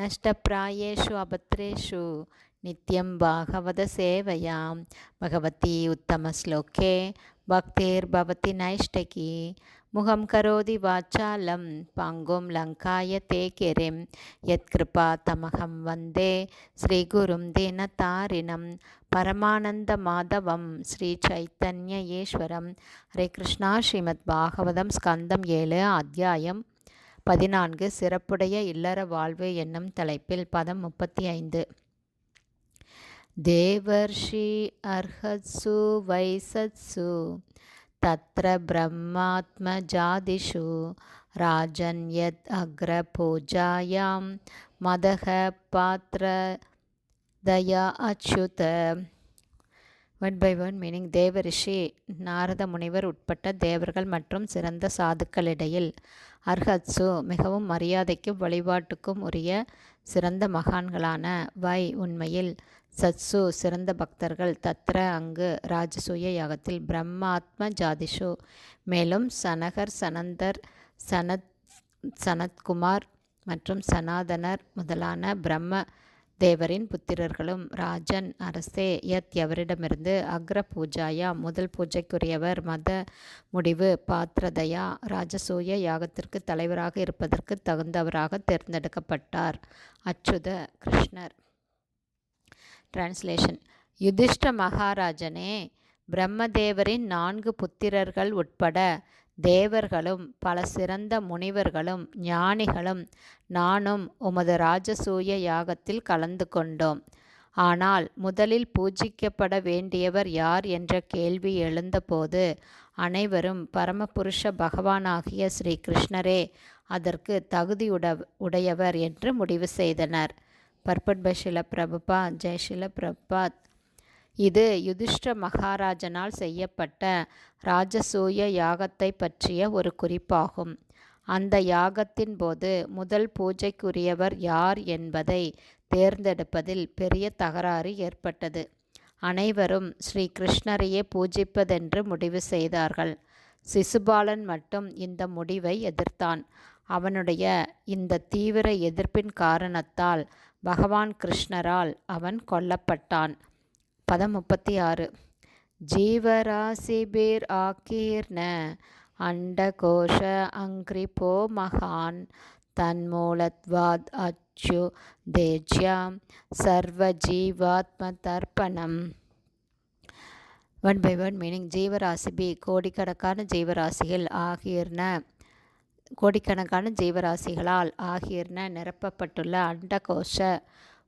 நஷ்டப்பிராயேஷு அபத்ரேஷு நித்யம் பாகவத சேவையாம் பகவதி உத்தமஸ்லோகே பக்திர்பவதி நைஷ்டகி முகம் கரோதி வாச்சாலம் பாங்கும் லங்காய தே கிரிம் யத்கிருபா தமகம் வந்தே ஸ்ரீகுரும் தீனதாரிணம் பரமானந்த மாதவம் ஸ்ரீ சைத்தன்ய ஈஸ்வரம் ஹரே கிருஷ்ணா ஸ்ரீமத் பாகவதம் ஸ்கந்தம் ஏழு அத்தியாயம் பதினான்கு சிறப்புடைய இல்லற வாழ்வு என்னும் தலைப்பில் பதம் முப்பத்தி ஐந்து தேவர்ஷி அர்ஹத்சு வைசத்சு தத்ர பிரம்மாத்ம ஜாதிஷு ராஜன் யத் அக்ர பூஜாயாம் மதக பாத்திர தயா Achyuta. One by one meaning தேவ ரிஷி நாரத முனிவர் உட்பட்ட தேவர்கள் மற்றும் சிறந்த சாதுக்களிடையில் அர்ஹத்சு மிகவும் மரியாதைக்கும் வழிபாட்டுக்கும் உரிய சிறந்த மகான்களான வை உண்மையில். சத்சு சிறந்த பக்தர்கள். தத்ர அங்கு ராஜசூய யாகத்தில் பிரம்மாத்ம ஜாதிஷு. மேலும் சனகர் சனந்தர் சனத் சனத்குமார் மற்றும் சனாதனர் முதலான பிரம்ம தேவரின் புத்திரர்களும் ராஜன் அரசே யத் எவரிடமிருந்து அக்ர பூஜாயா முதல் பூஜைக்குரியவர் மத முடிவு பாத்திரதையா ராஜசூய யாகத்திற்கு தலைவராக இருப்பதற்கு தகுந்தவராக தேர்ந்தெடுக்கப்பட்டார். அச்சுத கிருஷ்ணர். டிரான்ஸ்லேஷன் யுதிஷ்ட மகாராஜனே பிரம்மதேவரின் நான்கு புத்திரர்கள் உட்பட தேவர்களும் பல சிறந்த முனிவர்களும் ஞானிகளும் நானும் உமது ராஜசூய யாகத்தில் கலந்து கொண்டோம். ஆனால் முதலில் பூஜிக்கப்பட வேண்டியவர் யார் என்ற கேள்வி எழுந்தபோது அனைவரும் பரமபுருஷ பகவானாகிய ஸ்ரீ கிருஷ்ணரே அதற்கு தகுதியுட உடையவர் என்று முடிவு செய்தனர். பர்பட் பை ஷில ஜெய் ஷில பிரபாத் இது யுதிஷ்ட மகாராஜனால் செய்யப்பட்ட ராஜசூய யாகத்தை பற்றிய ஒரு குறிப்பாகும். அந்த யாகத்தின் போது முதல் பூஜைக்குரியவர் யார் என்பதை தேர்ந்தெடுப்பதில் பெரிய தகராறு ஏற்பட்டது. அனைவரும் ஸ்ரீ கிருஷ்ணரையே பூஜிப்பதென்று முடிவு செய்தார்கள். சிசுபாலன் மட்டும் இந்த முடிவை எதிர்த்தான். அவனுடைய இந்த தீவிர எதிர்ப்பின் காரணத்தால் பகவான் கிருஷ்ணரால் அவன் கொல்லப்பட்டான். பதம் முப்பத்தி ஆறு ஜீவராசி பீர் ஆக்கீர்ண அண்டகோஷ அங்கிரிபோ மகான் தன்மூலத்வாத் அச்சு தேஜ்யாம் சர்வஜீவாத்ம தர்ப்பணம் ஒன் பை ஒன் மீனிங் ஜீவராசி பி கோடிக்கணக்கான ஜீவராசிகள் ஆகியன கோடிக்கணக்கான ஜீவராசிகளால் ஆகியன நிரப்பப்பட்டுள்ள அண்டகோஷ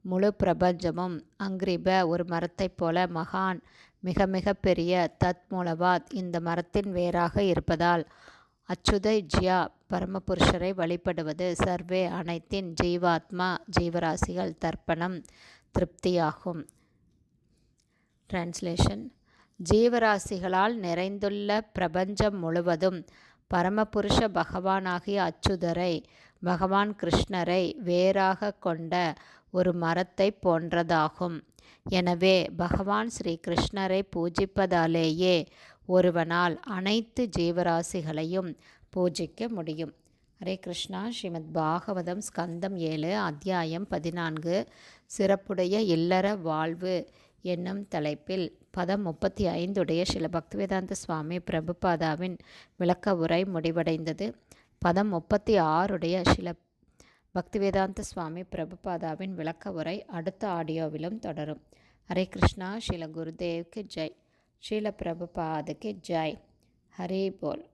முழு பிரபஞ்சமும் அங்கிரிப ஒரு மரத்தைப் போல மகான் மிக மிக பெரிய தத்மூலவாத் இந்த மரத்தின் வேறாக இருப்பதால் அச்சுதை ஜியா பரமபுருஷரை வழிபடுவது சர்வே அனைத்தின் ஜீவாத்மா ஜீவராசிகள் தர்ப்பணம் திருப்தியாகும். டிரான்ஸ்லேஷன் ஜீவராசிகளால் நிறைந்துள்ள பிரபஞ்சம் முழுவதும் பரமபுருஷ பகவானாகிய அச்சுதரை பகவான் கிருஷ்ணரை வேறாக கொண்ட ஒரு மரத்தை போன்றதாகும். எனவே பகவான் ஸ்ரீ கிருஷ்ணரை பூஜிப்பதாலேயே ஒருவனால் அனைத்து ஜீவராசிகளையும் பூஜிக்க முடியும். ஹரே கிருஷ்ணா. ஸ்ரீமத் பாகவதம் ஸ்கந்தம் ஏழு அத்தியாயம் பதினான்கு சிறப்புடைய இல்லற வாழ்வு என்னும் தலைப்பில் பதம் முப்பத்தி ஐந்துடைய சில பக்திவேதாந்த சுவாமி பிரபுபாதாவின் விளக்க உரை முடிவடைந்தது. பதம் முப்பத்தி ஆறுடைய சில பக்திவேதாந்த சுவாமி பிரபுபாதாவின் விளக்க உரை அடுத்த ஆடியோவிலும் தொடரும். ஹரே கிருஷ்ணா ஸ்ரீல குருதேவ்க்கு ஜெய். ஸ்ரீல பிரபுபாதுக்கு ஜெய். ஹரே போல்.